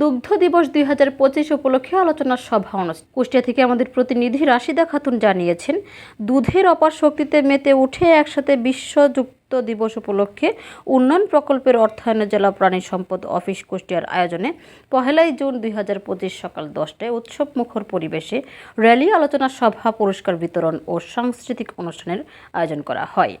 দুগ্ধ দিবস দুই হাজার পঁচিশ উপলক্ষে আলোচনা সভা অনুষ্ঠিত। কুষ্টিয়া থেকে আমাদের প্রতিনিধি রাশিদা খাতুন জানিয়েছেন, দুধের অপার শক্তিতে মেতে উঠে একসাথে বিশ্ব যুক্ত দিবস উপলক্ষে উন্নয়ন প্রকল্পের অর্থায়নে জেলা প্রাণী সম্পদ অফিস কুষ্টিয়ার আয়োজনে পহেলাই জুন দুই হাজার পঁচিশ সকাল দশটায় উৎসব মুখর পরিবেশে র্যালি, আলোচনা সভা, পুরস্কার বিতরণ ও সাংস্কৃতিক অনুষ্ঠানের আয়োজন করা হয়।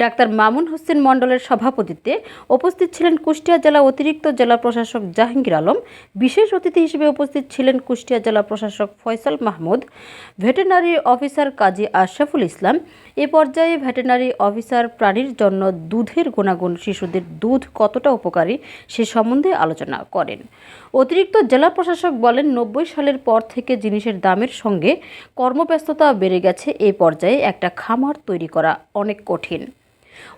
ডাক্তার মামুন হোসেন মণ্ডলের সভাপতিত্বে উপস্থিত ছিলেন কুষ্টিয়া জেলা অতিরিক্ত জেলা প্রশাসক জাহাঙ্গীর আলম, বিশেষ অতিথি হিসেবে উপস্থিত ছিলেন কুষ্টিয়া জেলা প্রশাসক ফয়সাল মাহমুদ ভেটেরিনারি অফিসার কাজী আশরাফুল ইসলাম। এ পর্যায়ে ভেটেনারি অফিসার প্রাণীর জন্য দুধের গুণাগুণ শিশুদের দুধ কতটা উপকারী সে সম্বন্ধে আলোচনা করেন। অতিরিক্ত জেলা প্রশাসক বলেন, নব্বই সালের পর থেকে জিনিসের দামের সঙ্গে কর্মব্যস্ততা বেড়ে গেছে। এ পর্যায়ে একটা খামার তৈরি করা অনেক কঠিন।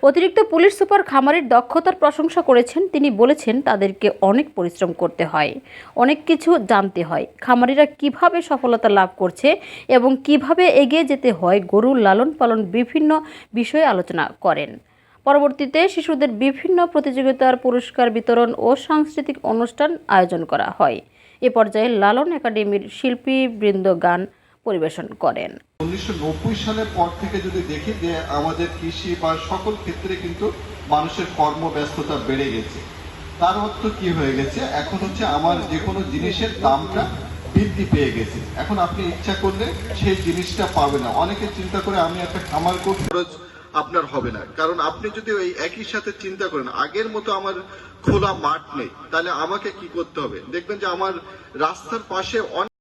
অতিরিক্ত পুলিশ সুপার খামারের দক্ষতার প্রশংসা করেছেন। তিনি বলেছেন, তাদেরকে অনেক পরিশ্রম করতে হয়, অনেক কিছু জানতে হয়। খামারিরা কীভাবে সফলতা লাভ করছে এবং কীভাবে এগিয়ে যেতে হয় গরুর লালন পালন বিভিন্ন বিষয়ে আলোচনা করেন। পরবর্তীতে শিশুদের বিভিন্ন প্রতিযোগিতার পুরস্কার বিতরণ ও সাংস্কৃতিক অনুষ্ঠান আয়োজন করা হয়। এ পর্যায়ে লালন একাডেমির শিল্পী বৃন্দ গান পরিবেশন করেন। উনিশশো নব্বই সালের পর থেকে যদি দেখি যে আমাদের কৃষি বা সকল ক্ষেত্রে কিন্তু মানুষের কর্মব্যস্ততা বেড়ে গেছে। তার অর্থ কি হয়ে গেছে? এখন হচ্ছে আমার যে কোনো জিনিসের দামটা বৃদ্ধি পেয়ে গেছে। এখন আপনি ইচ্ছা করলে সেই জিনিসটা পাবে না। অনেকে চিন্তা করে আমি একটা খামার করব, খরচ আপনার হবে না। কারণ আপনি যদি ওই একই সাথে চিন্তা করেন, আগের মতো আমার খোলা মাঠ নেই, তাহলে আমাকে কি করতে হবে? দেখবেন যে আমার রাস্তার পাশে অনেক